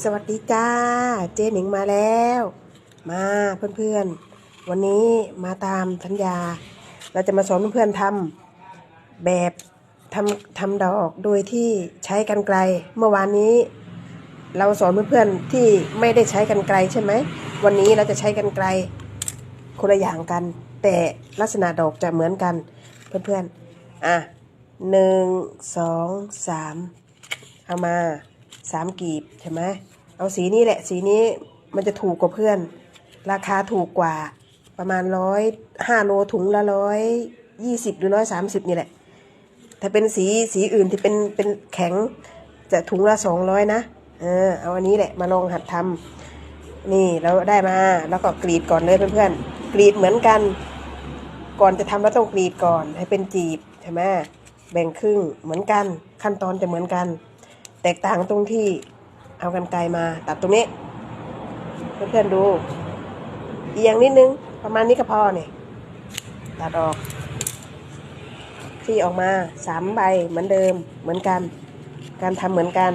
สวัสดีจ้า เจหนิงมาแล้ว มาเพื่อนๆ วันนี้มาตามสัญญา เราจะมาสอนเพื่อนๆทำแบบทำทำดอกโดยที่ใช้กันไกล เมื่อวานนี้ เราสอนเพื่อนๆที่ไม่ได้ใช้กันไกลใช่ไหม วันนี้เราจะใช้กันไกลคนละอย่างกัน แต่ลักษณะดอกจะเหมือนกันเพื่อนๆ อะหนึ่งสองสามเอามา สามกีบใช่ไหมเอาสีนี้แหละ สีนี้มันจะถูกกว่าเพื่อน ราคาถูกกว่าประมาณร้อยห้าโลถุงละร้อยยี่สิบหรือร้อยสามสิบนี่แหละ ถ้าเป็นสีสีอื่นที่เป็นเป็นแข็งจะถุงละสองร้อยนะ เออเอาอันนี้แหละมาลองหัดทำนี่เราได้มาแล้วก็กรีดก่อนเลยเพื่อนๆกรีดเหมือนกัน ก่อนจะทำเราต้องกรีดก่อนให้เป็นจีบใช่ไหมแบ่งครึ่งเหมือนกันขั้นตอนจะเหมือนกัน แตกต่างตรงที่เอากันไกลมาตัดตรงนี้ เพื่อนๆดูเอียงนิดนึง ประมาณนี้ก็พอเนี่ยตัดออกคลี่ออกมาสามใบเหมือนเดิมเหมือนกัน การทำเหมือนกัน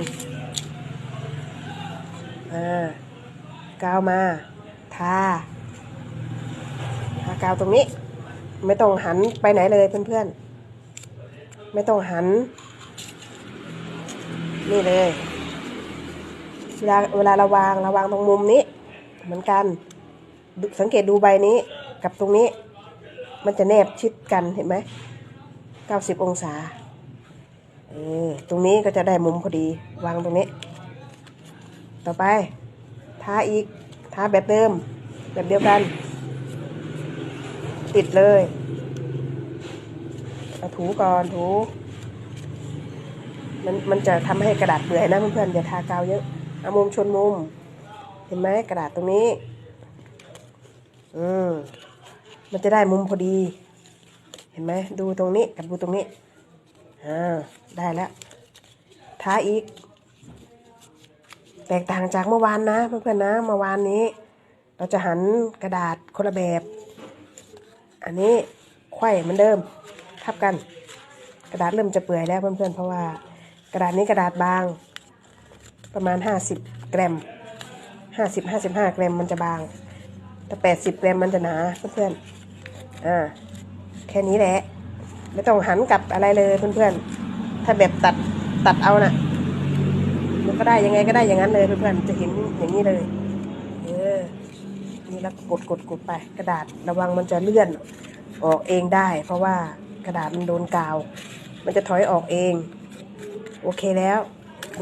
อ่ากาวมาทาทากาวตรงนี้ ไม่ต้องหันไปไหนเลยเพื่อนๆ ไม่ต้องหัน นี่เลยเวลาเวลาเราวางเราวางตรงมุมนี้ เหมือนกัน สังเกตดูใบนี้กับตรงนี้ มันจะแนบชิดกันเห็นไหมเก้าสิบองศาเออตรงนี้ก็จะได้มุมพอดีวางตรงนี้ ต่อไปท้าอีกท้าแบบเดิม แบบเดียวกัน ติดเลยเอาถูก่อนถู มันมันจะทำให้กระดาษเปื่อยนะเพื่อนๆอย่าทากาวเยอะเอามุมชนมุม เห็นไหมกระดาษตรงนี้ อืมมันจะได้มุมพอดี เห็นไหมดูตรงนี้กับดูตรงนี้อ่าได้แล้วท้าอีก แตกต่างจากเมื่อวานนะเพื่อนๆนะเมื่อวานนี้ เราจะหันกระดาษคนละแบบ อันนี้ไขว้เหมือนเดิมทับกัน กระดาษเริ่มจะเปื่อยแล้วเพื่อนๆเพราะว่า ระดาษนี้กระดาษบาง ประมาณ 50 กรัม 50 55 กรัมมันจะบาง แต่ 80 กรัมมันจะหนาเพื่อนๆอ่าแค่นี้แหละ ไม่ต้องหันกลับอะไรเลยเพื่อนๆ ถ้าแบบตัดตัดเอาน่ะมันก็ได้ยังไงก็ได้อย่างนั้นเลยเพื่อนๆจะเห็นอย่างนี้เลยเออนี่แล้วกดกดกดไป กระดาษระวังมันจะเลื่อนออกเองได้ เพราะว่ากระดาษมันโดนกาว มันจะถอยออกเอง โอเคแล้ว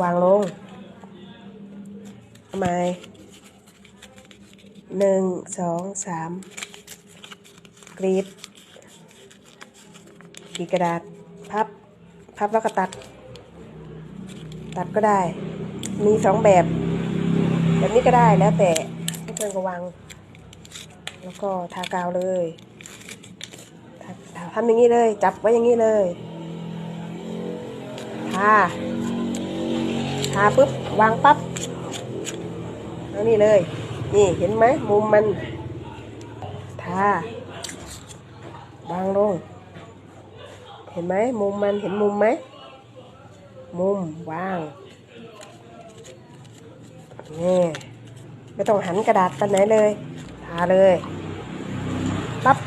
วางลงทำไมหนึ่งสองสามกรีดกรีดกระดาษ พับ พับแล้วก็ตัด ตัดก็ได้ มีสองแบบ แบบนี้ก็ได้แล้วแต่เพื่อนๆก็วาง แล้วก็ทากาวเลยทำอย่างนี้เลย จับไว้อย่างนี้เลย ทาทาปุ๊บวางปั๊บแล้วนี่เลย นี่เห็นไหมมุมมันทาวางลง เห็นไหมมุมมันเห็นมุมไหมมุมวางนี่ไม่ต้องหันกระดาษไปไหนเลยทาเลยปั๊บ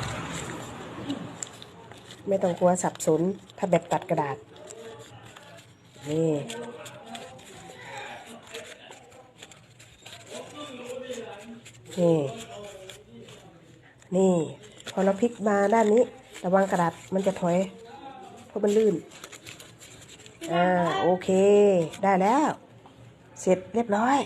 ไม่ต้องกลัวสับสนถ้าแบบตัดกระดาษ นี่นี่ นี่ พอเราพลิกมาด้านนี้ ระวังกระดาษมันจะถอย เพราะมันลื่น อ่า โอเค ได้แล้ว เสร็จเรียบร้อย